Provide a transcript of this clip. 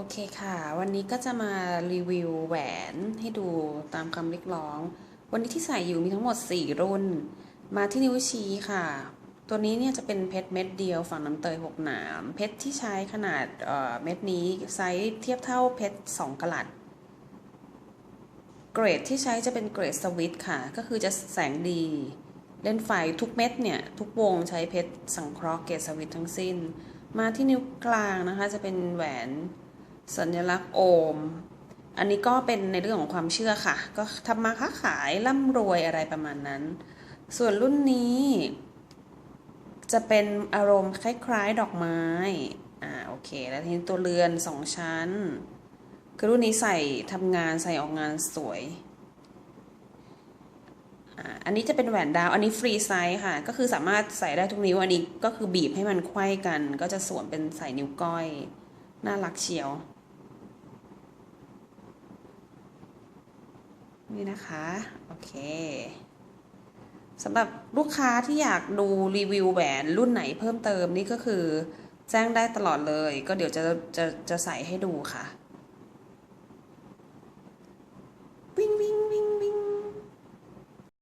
โอเคค่ะ วันนี้ก็จะมารีวิวแหวนให้ดูตามคำเรียกร้อง วันนี้ที่ใส่อยู่มีทั้งหมด 4 รุ่น มาที่นิ้วชี้ค่ะ ตัวนี้เนี่ยจะเป็นเพชรเม็ดเดียวฝั่งน้ำเตย6หนาม เพชรที่ใช้ขนาดเเม็ดนี้ไซส์เทียบเท่าเพชร2กะลัด เกรดที่ใช้จะเป็นเกรดสวิตค่ะ ก็คือจะแสงดี เล่นไฟทุกเม็ดเนี่ย ทุกวงใช้เพชรสังเคราะห์เกรดสวิตทั้งสิ้น มาที่นิ้วกลางนะคะจะเป็นแหวน สัญลักษณ์โอม อันนี้ก็เป็นในเรื่องของความเชื่อค่ะ ก็ทำมาค้าขายร่ำรวยอะไรประมาณนั้น ส่วนรุ่นนี้ จะเป็นอารมณ์คล้ายๆดอกไม้ อ่าโอเค แล้วทีนี้ตัวเรือนสองชั้น คือรุ่นนี้ใส่ทำงานใส่ออกงานสวยอ่าอันนี้จะเป็นแหวนดาว อันนี้ฟรีไซส์ค่ะ ก็คือสามารถใส่ได้ทุกนิ้ว อันนี้ก็คือบีบให้มันไขว้กัน ก็จะสวมเป็นใส่นิ้วก้อยน่ารักเชียว นี่นะคะ โอเคสำหรับลูกค้าที่อยากดูรีวิวแหวนรุ่นไหนเพิ่มเติมนี่ก็คือ แจ้งได้ตลอดเลย ก็เดี๋ยวจะจะจะใส่ให้ดูค่ะ